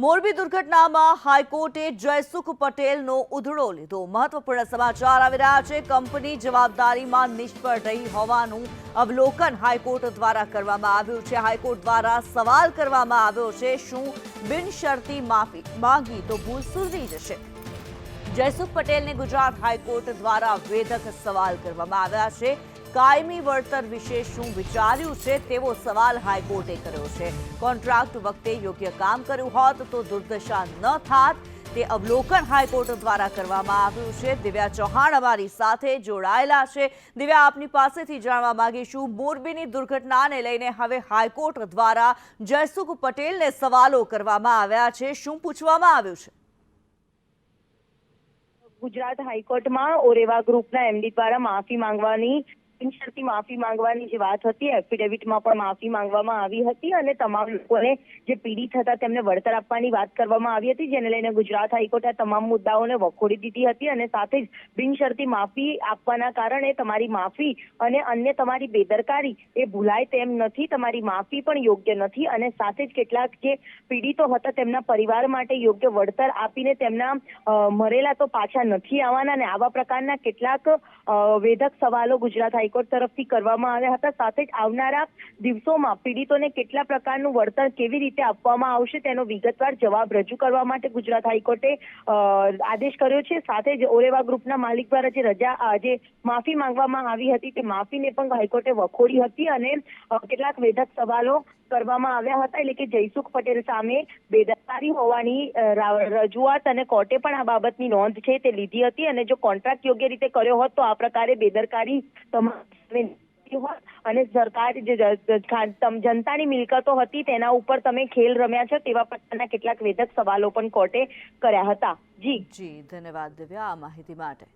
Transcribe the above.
મોરબી દુર્ઘટનામાં હાઈકોર્ટે જયસુખ પટેલનો ઉધડો લીધો. મહત્વપૂર્ણ સમાચાર આવી રહ્યા છે. કંપની જવાબદારીમાં નિષ્ફળ રહી હોવાનું અવલોકન હાઈકોર્ટ દ્વારા કરવામાં આવ્યું છે. હાઈકોર્ટ દ્વારા સવાલ કરવામાં આવ્યો છે, શું બિનશરતી માફી માંગી તો ભૂલ સુધરી જશે? જયસુખ પટેલને ગુજરાત હાઈકોર્ટ દ્વારા વેધક સવાલ કરવામાં આવ્યા છે. કાયમી વળતર વિશે શું વિચાર્યું છે તેવો સવાલ હાઈકોર્ટે કર્યો છે. કોન્ટ્રાક્ટ વખતે યોગ્ય કામ કર્યું હોત તો દુર્દશા ન થાત. તે અવલોકન હાઈકોર્ટ દ્વારા કરવામાં આવ્યું છે. દિવ્યા ચૌહાણ અમારી સાથે જોડાયેલા છે. દિવ્યા, આપની પાસેથી જાણવા માંગીશું. મોરબીની દુર્ઘટનાને લઈને હવે હાઈકોર્ટ દ્વારા જયસુખ પટેલને સવાલો કરવામાં આવ્યા છે. શું પૂછવામાં આવ્યું છે? ગુજરાત હાઈકોર્ટમાં ઓરેવા ગ્રુપના એમડી દ્વારા માફી માંગવાની બિનશરતી માફી માંગવાની જે વાત હતી એફિડેવિટમાં પણ માફી માંગવામાં આવી હતી અને તમામ લોકોને જે પીડિત હતા તેમને વળતર આપવાની વાત કરવામાં આવી હતી, જેને લઈને ગુજરાત હાઈકોર્ટે તમામ મુદ્દાઓને વખોડી દીધી હતી અને સાથે જ બિનશરતી માફી આપવાના કારણે તમારી માફી અને અન્ય તમારી બેદરકારી એ ભૂલાય તેમ નથી, તમારી માફી પણ યોગ્ય નથી અને સાથે જ કેટલાક જે પીડિતો હતા તેમના પરિવાર માટે યોગ્ય વળતર આપીને તેમના મરેલા તો પાછા નથી આવવાના અને આવા પ્રકારના કેટલાક વેધક સવાલો ગુજરાત હાઈકોર્ટ તરફથી કરવામાં આવ્યા હતા. સાથે જ આવનારા દિવસોમાં પીડિતોને કેટલા પ્રકારનું વળતર કેવી રીતે આપવામાં આવશે તેનો વિગતવાર જવાબ રજૂ કરવા માટે ગુજરાત હાઈકોર્ટે આદેશ કર્યો છે. સાથે જ ઓરેવા ગ્રુપના માલિક દ્વારા જે રજા જે માફી માંગવામાં આવી હતી તે માફીને પણ હાઈકોર્ટે વખોડી હતી અને કેટલાક વેધક સવાલો કરવામાં આવ્યા હતા એટલે કે જયસુખ પટેલ સામે બેદરકારી હોવાની રજૂઆત અને કોર્ટે પણ આ બાબતની નોંધ છે તે લીધી હતી અને જો કોન્ટ્રાક્ટ યોગ્ય રીતે કર્યો હોત તો આ પ્રકારે બેદરકારી તમામ અને સરકાર જે જનતાની મિલકતો હતી તેના ઉપર તમે ખેલ રમ્યા છો તેવા પ્રકારના કેટલાક વેધક સવાલો પણ કોર્ટે કર્યા હતા. જી. જી, ધન્યવાદ દિવ્યા આ માહિતી માટે.